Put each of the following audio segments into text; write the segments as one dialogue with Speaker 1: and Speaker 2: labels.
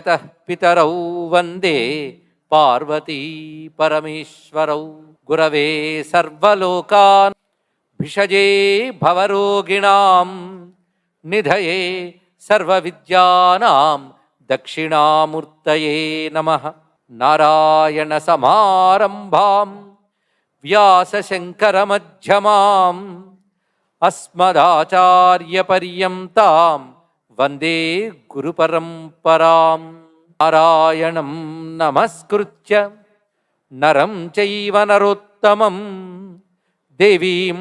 Speaker 1: तत पितरौ वंदे पार्वती परमेश्वरौ। गुरवे सर्वलोकान् भिषजे भवरोगिणां, निधये सर्वविद्यानां दक्षिणामूर्तये नमः। नारायणसमारम्भां व्यासशङ्करमध्यमाम्, अस्मदाचार्यपर्यन्ताम् वन्दे गुरुपरम्परां नारायणं नमस्कृत्य नरं चैव नरोत्तमं देवीं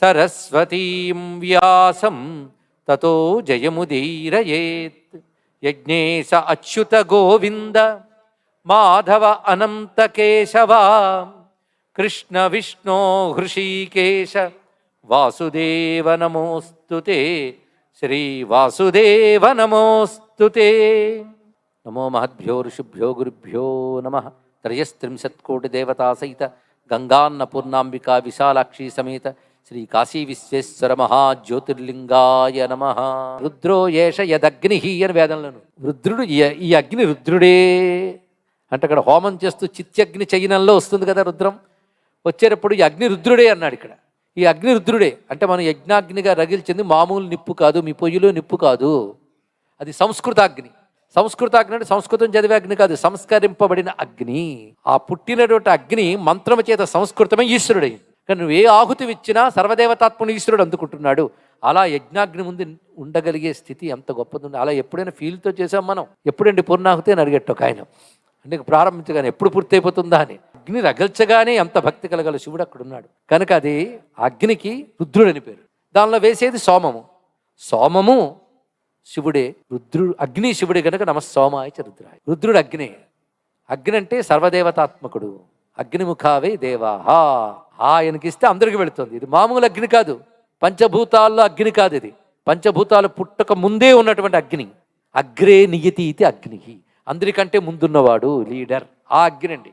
Speaker 1: सरस्वतीं व्यासं ततो जयमुदीरयेत् यज्ञेश अच्युतगोविन्द माधव अनन्तकेशवा कृष्णविष्णो हृषीकेश वासुदेव नमोऽस्तु ते శ్రీ వాసుదేవ నమోస్తు నమో మహద్భ్యో ఋషిభ్యో గురుభ్యో నమ. త్రయస్త్రింశత్కోటి దేవతా సహిత గంగాన్నపూర్ణాంబికా విశాలాక్షి సమేత శ్రీ కాశీ విశ్వేశ్వర మహాజ్యోతిర్లింగాయ నమ. రుద్రో ఏష యదగ్ని అని వేదనలను రుద్రుడు ఈ- ఈ అగ్ని రుద్రుడే. అంటే అక్కడ హోమం చేస్తూ చిత్యగ్ని చైనంలో వస్తుంది కదా రుద్రం. వచ్చేటప్పుడు ఈ అగ్ని రుద్రుడే అన్నాడు ఇక్కడ. ఈ అగ్ని రుద్రుడే అంటే మనం యజ్ఞాగ్నిగా రగిల్చింది మామూలు నిప్పు కాదు మీ పొయ్యిలో నిప్పు కాదు. అది సంస్కృతాగ్ని. సంస్కృతాగ్ని అంటే సంస్కృతం చదివే అగ్ని కాదు సంస్కరింపబడిన అగ్ని. ఆ పుట్టినటువంటి అగ్ని మంత్రము చేత సంస్కృతమే ఈశ్వరుడే కానీ నువ్వు ఏ ఆహుతి ఇచ్చినా సర్వదేవతాత్మను ఈశ్వరుడు అందుకుంటున్నాడు. అలా యజ్ఞాగ్ని ముందు ఉండగలిగే స్థితి ఎంత గొప్పది ఉంది అలా ఎప్పుడైనా ఫీల్తో చేసాం మనం. ఎప్పుడండి పూర్ణాహుతి అని అడిగట్టు ఒక ఆయన అంటే ప్రారంభించగానే ఎప్పుడు పూర్తి అయిపోతుందా అని. అగ్ని రగల్చగానే ఎంత భక్తి కలగల శివుడు అక్కడ ఉన్నాడు కనుక అది అగ్నికి రుద్రుడని పేరు. దానిలో వేసేది సోమము. సోమము శివుడే రుద్రుడు అగ్ని శివుడే కనుక నమ సోమాయ చ రుద్రుడు అగ్ని. అగ్ని అంటే సర్వదేవతాత్మకుడు. అగ్నిముఖావే హా ఆయనకి ఇస్తే అందరికి వెళుతుంది. ఇది మామూలు అగ్ని కాదు. పంచభూతాల్లో అగ్ని కాదు ఇది. పంచభూతాలు పుట్టక ముందే ఉన్నటువంటి అగ్ని. అగ్రే నియతి ఇది అగ్ని అందరికంటే ముందున్నవాడు లీడర్. ఆ అగ్ని అండి.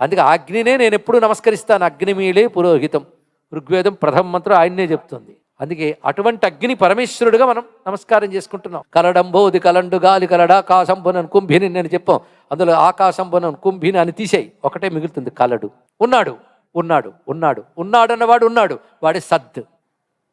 Speaker 1: అందుకే ఆ అగ్నినే నేను ఎప్పుడు నమస్కరిస్తాను అగ్నిమీలే పురోహితం. ఋగ్వేదం ప్రథమ మంత్రం ఆయన్నే చెప్తుంది. అందుకే అటువంటి అగ్ని పరమేశ్వరుడుగా మనం నమస్కారం చేసుకుంటున్నాం. కలడంబోది కలండు గాలి కలడ ఆకాశంబునన్ కుంభిని నేను చెప్పాం. అందులో ఆకాశంబునన్ కుంభిని అని తీసేయి. ఒకటే మిగులుతుంది కలడు. ఉన్నాడు ఉన్నాడు ఉన్నాడు. ఉన్నాడు అన్నవాడు ఉన్నాడు. వాడే సద్.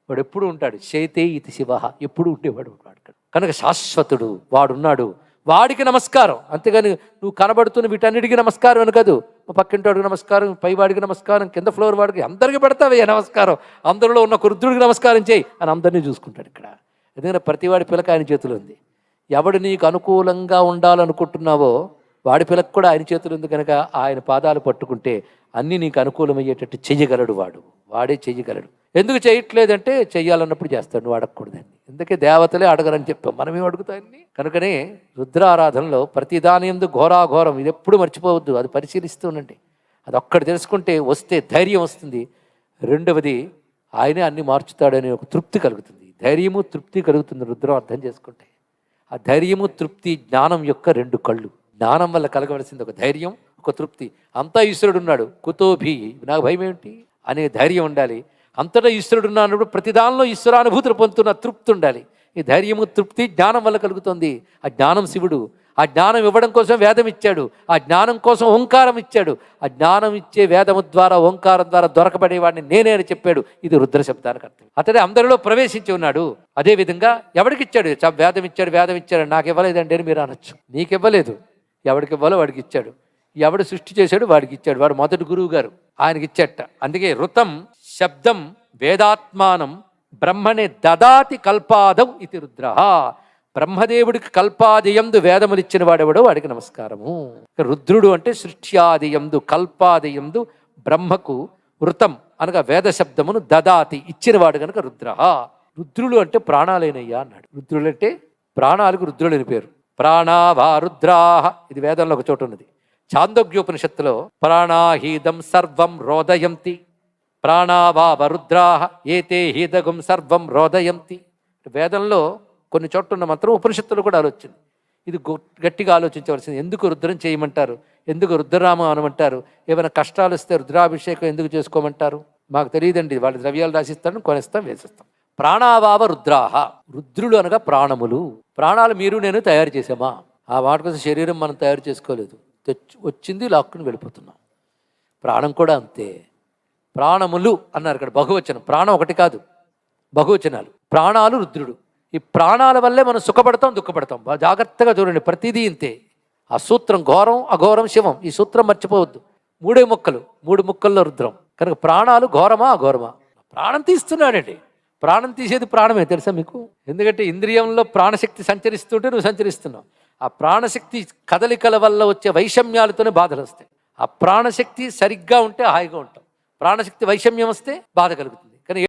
Speaker 1: వాడు ఎప్పుడు ఉంటాడు. శైతే ఇతి శివ. ఎప్పుడు ఉండేవాడు వాడు కనుక శాశ్వతుడు వాడున్నాడు. వాడికి నమస్కారం. అంతేగాని నువ్వు కనబడుతున్న వీటన్నిటికీ నమస్కారం అని కాదు. పక్కింటోడికి నమస్కారం పైవాడికి నమస్కారం కింద ఫ్లోర్ వాడికి అందరికీ పెడతావే నమస్కారం? అందరిలో ఉన్న కురుద్రుడికి నమస్కారం చేయి అని అందరినీ చూసుకుంటాడు ఇక్కడ. ఎందుకంటే ప్రతివాడి పిలక ఆయన చేతిలో ఉంది. ఎవడు నీకు అనుకూలంగా ఉండాలనుకుంటున్నావో వాడి పిలక కూడా ఆయన చేతులు ఉంది కనుక ఆయన పాదాలు పట్టుకుంటే అన్నీ నీకు అనుకూలమయ్యేటట్టు చెయ్యగలడు వాడు. వాడే చెయ్యగలడు. ఎందుకు చేయట్లేదంటే చెయ్యాలన్నప్పుడు చేస్తాడు నువ్వు అడగకూడదండి ఎందుకే దేవతలే అడగరని చెప్పాం. మనమేం అడుగుతాయని కనుకనే రుద్రారాధనలో ప్రతిదాని ఎందు ఘోరాఘోరం ఇది ఎప్పుడు మర్చిపోవద్దు అది పరిశీలిస్తూ ఉండండి. అది ఒక్కడు తెలుసుకుంటే వస్తే ధైర్యం వస్తుంది. రెండవది ఆయనే అన్ని మార్చుతాడనే ఒక తృప్తి కలుగుతుంది. ధైర్యము తృప్తి కలుగుతుంది రుద్రం అర్థం చేసుకుంటే. ఆ ధైర్యము తృప్తి జ్ఞానం యొక్క రెండు కళ్ళు. జ్ఞానం వల్ల కలగవలసింది ఒక ధైర్యం ఒక తృప్తి. అంతా ఈశ్వరుడు ఉన్నాడు. కుతోభి నాకు భయం ఏమిటి అనే ధైర్యం ఉండాలి. అంతటా ఈశ్వరుడు ఉన్నాడు ప్రతిదానిలో ఈశ్వరానుభూతులు పొందుతున్న తృప్తి ఉండాలి. ఈ ధైర్యము తృప్తి జ్ఞానం వల్ల కలుగుతుంది. ఆ జ్ఞానం శివుడు. ఆ జ్ఞానం ఇవ్వడం కోసం వేదం ఇచ్చాడు. ఆ జ్ఞానం కోసం ఓంకారం ఇచ్చాడు. ఆ జ్ఞానం ఇచ్చే వేదము ద్వారా ఓంకారం ద్వారా దొరకబడేవాడిని నేనే అని చెప్పాడు. ఇది రుద్ర శబ్దానికి అర్థం. అతడే అందరిలో ప్రవేశించి ఉన్నాడు. అదే విధంగా ఇచ్చాడు? వేదం ఇచ్చాడు వేదం ఇచ్చాడు. నాకు ఇవ్వలేదండి అని మీరు అనొచ్చు. నీకు ఇవ్వలేదు. ఎవడికి ఇవ్వాలో వాడికి ఇచ్చాడు. ఎవడు సృష్టి చేశాడు వాడికి ఇచ్చాడు. వాడు మొదటి గురువు గారు. ఆయనకి ఇచ్చట. అందుకే వృతం శబ్దం వేదాత్మానం బ్రహ్మనే దదాతి కల్పాదం ఇది రుద్ర. బ్రహ్మదేవుడికి కల్పాదియందు వేదములిచ్చిన వాడెవడో వాడికి నమస్కారము. రుద్రుడు అంటే సృష్ట్యాదియందు కల్పాదియందు బ్రహ్మకు వృతం అనగా వేద శబ్దమును దదాతి ఇచ్చినవాడు కనుక రుద్ర. రుద్రులు అంటే ప్రాణాలేనయ్యా అన్నాడు. రుద్రులు అంటే ప్రాణాలకు రుద్రులు పేరు. ప్రాణావా రుద్రాహ ఇది వేదంలో ఒక చోటు ఉన్నది. చాందోగ్యోపనిషత్తులో ప్రాణాహీదం సర్వం రోదయంతి. ప్రాణావావ రుద్రాహ ఏతే హీదగం సర్వం రోదయంతి వేదంలో కొన్ని చోట్ల ఉన్న మాత్రం ఉపనిషత్తులు కూడా ఆలోచింది ఇది గట్టిగా ఆలోచించవలసింది. ఎందుకు రుద్రం చేయమంటారు? ఎందుకు రుద్రరామం అనమంటారు? ఏమైనా కష్టాలు వస్తే రుద్రాభిషేకం ఎందుకు చేసుకోమంటారు? మాకు తెలియదండి. వాళ్ళ ద్రవ్యాలు రాసిస్తాను కొనేస్తాం వేసిస్తాం. ప్రాణావావ రుద్రాహ రుద్రులు అనగా ప్రాణములు. ప్రాణాలు మీరు నేను తయారు చేసామా ఆ మాట కోసం శరీరం మనం తయారు చేసుకోలేదు. తెచ్చు వచ్చింది లాక్కుని వెళ్ళిపోతున్నాం. ప్రాణం కూడా అంతే. ప్రాణములు అన్నారు ఇక్కడ బహువచనం. ప్రాణం ఒకటి కాదు బహువచనాలు. ప్రాణాలు రుద్రుడు. ఈ ప్రాణాల వల్లే మనం సుఖపడతాం దుఃఖపడతాం. జాగ్రత్తగా చూడండి ప్రతిదీ ఇంతే. ఆ సూత్రం ఘోరం అఘోరం శివం. ఈ సూత్రం మర్చిపోవద్దు. మూడే ముక్కలు మూడు ముక్కల్లో రుద్రం. కనుక ప్రాణాలు ఘోరమా అఘోరమా? ప్రాణం తీస్తున్నాడండి. ప్రాణం తీసేది ప్రాణమే తెలుసా మీకు? ఎందుకంటే ఇంద్రియంలో ప్రాణశక్తి సంచరిస్తుంటే నువ్వు సంచరిస్తున్నావు. ఆ ప్రాణశక్తి కదలికల వల్ల వచ్చే వైషమ్యాలతోనే బాధలు వస్తాయి. ఆ ప్రాణశక్తి సరిగ్గా ఉంటే హాయిగా ఉంటాం ప్రాణశక్తి వైషమ్యం వస్తే బాధ కలుగుతుంది.